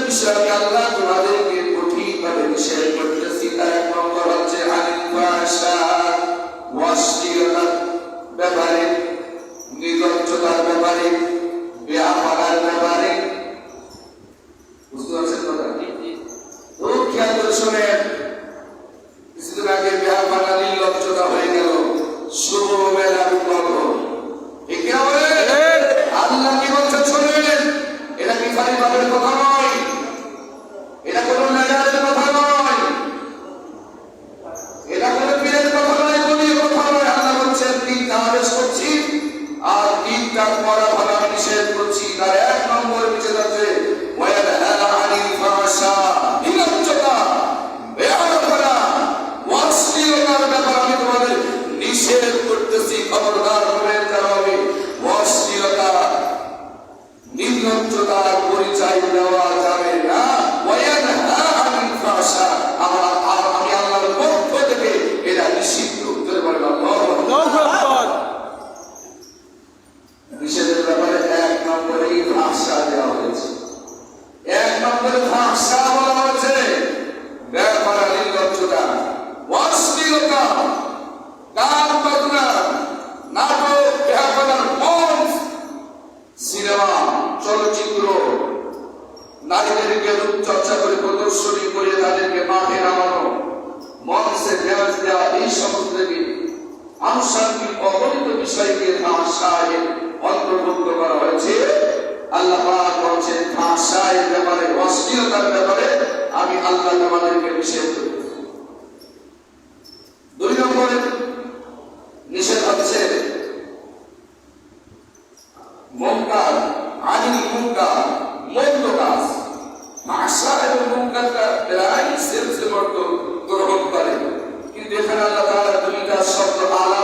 বিষয় আমি আল্লাহ তোমাদেরকে কঠিনভাবে নিষেধ করতেছি তার এক নম্বর হচ্ছে ব্যাপারে নির্লজ্জতার ব্যাপারে বেআমানার ব্যাপারে। বুঝতে পারছেন কথা? খেয়াল করে শোনেন ভাষা দেওয়া হয়েছে এক নম্বরে ভাষা বলা হয়েছে ব্যাপার নির্লজ্জতা অশ্লীলতা গান বাজনা নাটক ব্যাপার মঞ্চ সিনেমা চলচ্চিত্র নারীদেরকে রূপচর্চা করে প্রদর্শনী করে তাদেরকে মাঠে নামানো মঞ্চে ড্যান্স দেওয়া এই সমস্ত থেকে আনুষঙ্গিক অগণিত বিষয়কে ভাষায় অন্তর্ভুক্ত করা হয়েছে আল্লাহ পাক বলছেন, ভাষায় ব্যাপারে ব্যাপারে আমি আল্লাহ তোমাদেরকে নিষেধ করি। দুই নম্বরে নিষেধ হচ্ছে, মুনকার, আনিল মুনকার, মন্দ কাজ। ভাষা এবং মুনকারটা প্রায় গ্রহণ করে। কিন্তু এখানে আল্লাহ তাআলা দুইটা শব্দ আলাদা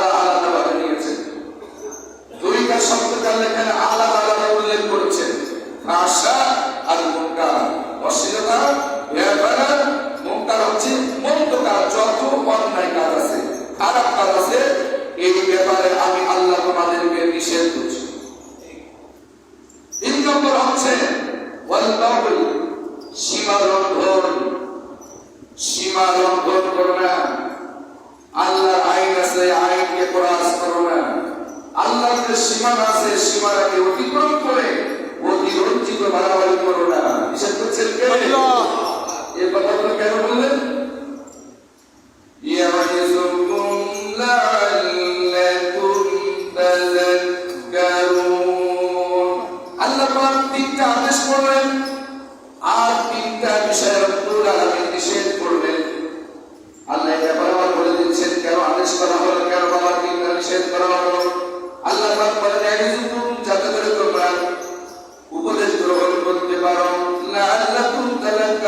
সীমা লঙ্ঘন সীমা লঙ্ঘন করো না। আল্লাহর আইন আছে আইনকে প্রয়াস করো না। আল্লাহর যে সীমানা আছে সীমানাকে অতিক্রম করে অতিরঞ্জিত বাড়াবাড়ি করো না। নিষেধ করছেন কে? এ কথাগুলো কেন বললেন?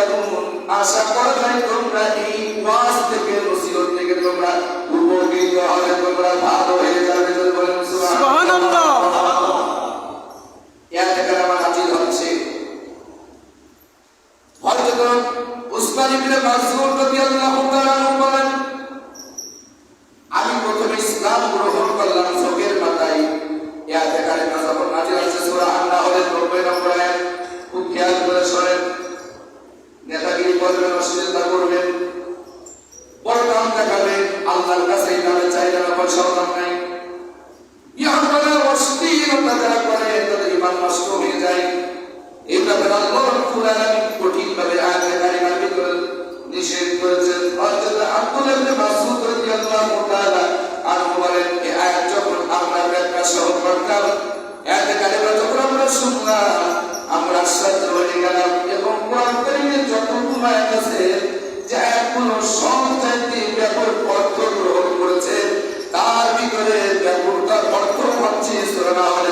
তাযাক্কারুন আশা করা যায় তোমরা এই ওয়াজ থেকে নসিহত থেকে তোমরা উপকৃত হবে তোমরা ভালো হয়ে যাবে যদি বলেন সুবহানাল্লাহ। এতে করে আমার হাজির হচ্ছে হযরত উসমান ইবনে মাসউদ রাদিয়াল্লাহু তাআলা বলেন আমি প্রথমে ইসলাম গ্রহণ করলাম চোখের মাথায় ইয়াতে কারে না যখন নাজির আছে সূরা আন-নাহলের 90 নম্বর আয়াত খুব খেয়াল করে শোনেন নেতাগিরি করবেন অশ্লীলতা করবেন বড় কাম দেখাবে আল্লাহর কাছে চাইলে না পয়সাও দাম নাই। ইহার পরে অশ্লীলতা যারা করে, তাদের ইমান নষ্ট হয়ে যায়। এই ব্যাপারে আল্লাহ রাব্বুল আলামিন কঠিন ভাবে আয়াতে কারিমার ভিতরে নিষেধ করেছেন। হযরত আব্দুল ইবনে মাসউদ রাদিয়াল্লাহু তাআলা আনহু বলেন এই আয়াত যখন আমরা ব্যাখ্যা সহ পড়তাম আয়াতে কারিমা যখন আমরা শুনলাম, আমরা আশ্চর্য হয়ে গেলাম এবং কোরআন কারিমে যতগুলো আয়াত আছে, যে আয়াতগুলো সব অর্থ গ্রহণ করেছে তার ভিতরে অর্থ পাচ্ছি সূরা নাহলের 90 নম্বর আয়াত